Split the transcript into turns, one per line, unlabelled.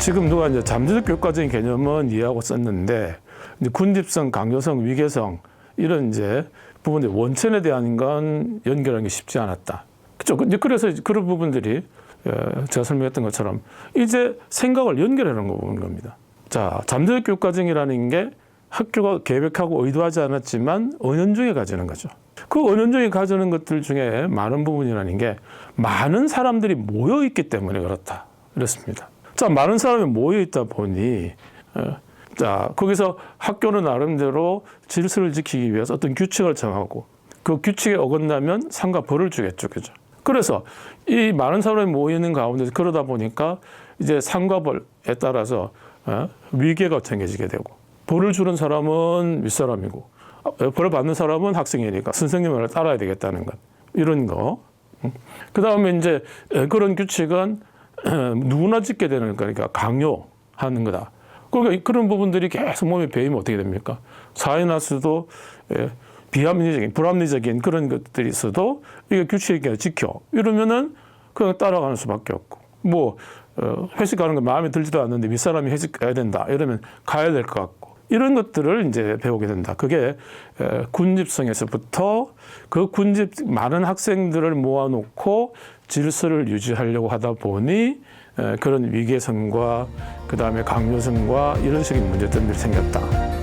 지금 누가 이제 잠재적 교육과정의 개념은 이해하고 썼는데 군집성, 강요성, 위계성 이런 이제 부분들 원천에 대한 건 연결하는 게 쉽지 않았다. 이제 그래서 그런 부분들이 어, 제가 설명했던 것처럼 이제 생각을 연결하는 거 보는 겁니다. 자, 잠재적 교육과정이라는 게 학교가 계획하고 의도하지 않았지만 은연중에 가지는 거죠. 그 은연중에 가지는 것들 중에 많은 부분이라는 게 많은 사람들이 모여 있기 때문에 그렇다. 그렇습니다. 자, 많은 사람이 모여 있다 보니 어, 자, 거기서 학교는 나름대로 질서를 지키기 위해서 어떤 규칙을 정하고 그 규칙에 어긋나면 상과 벌을 주겠죠. 그죠? 그래서 이 많은 사람이 모여 있는 가운데 그러다 보니까 이제 상과 벌에 따라서 어, 위계가 정해지게 되고 벌을 주는 사람은 윗사람이고 어, 벌을 받는 사람은 학생이니까 선생님 말을 따라야 되겠다는 것 이런 거. 그 다음에 이제 에, 그런 규칙은 누구나 짓게 되는 거니까 강요하는 거다. 그러니까 그런 부분들이 계속 몸에 배이면 어떻게 됩니까? 사이너스도 예, 비합리적인, 불합리적인 그런 것들이 있어도 이게 규칙을 지켜. 이러면은 그냥 따라가는 수밖에 없고. 뭐, 어, 회식 가는 거 마음에 들지도 않는데 윗사람이 회식 가야 된다. 이러면 가야 될 것 같고. 이런 것들을 이제 배우게 된다. 그게 에, 군집성에서부터 그 군집 많은 학생들을 모아놓고 질서를 유지하려고 하다 보니 에, 그런 위계성과 그 다음에 강요성과 이런 식의 문제점들이 생겼다.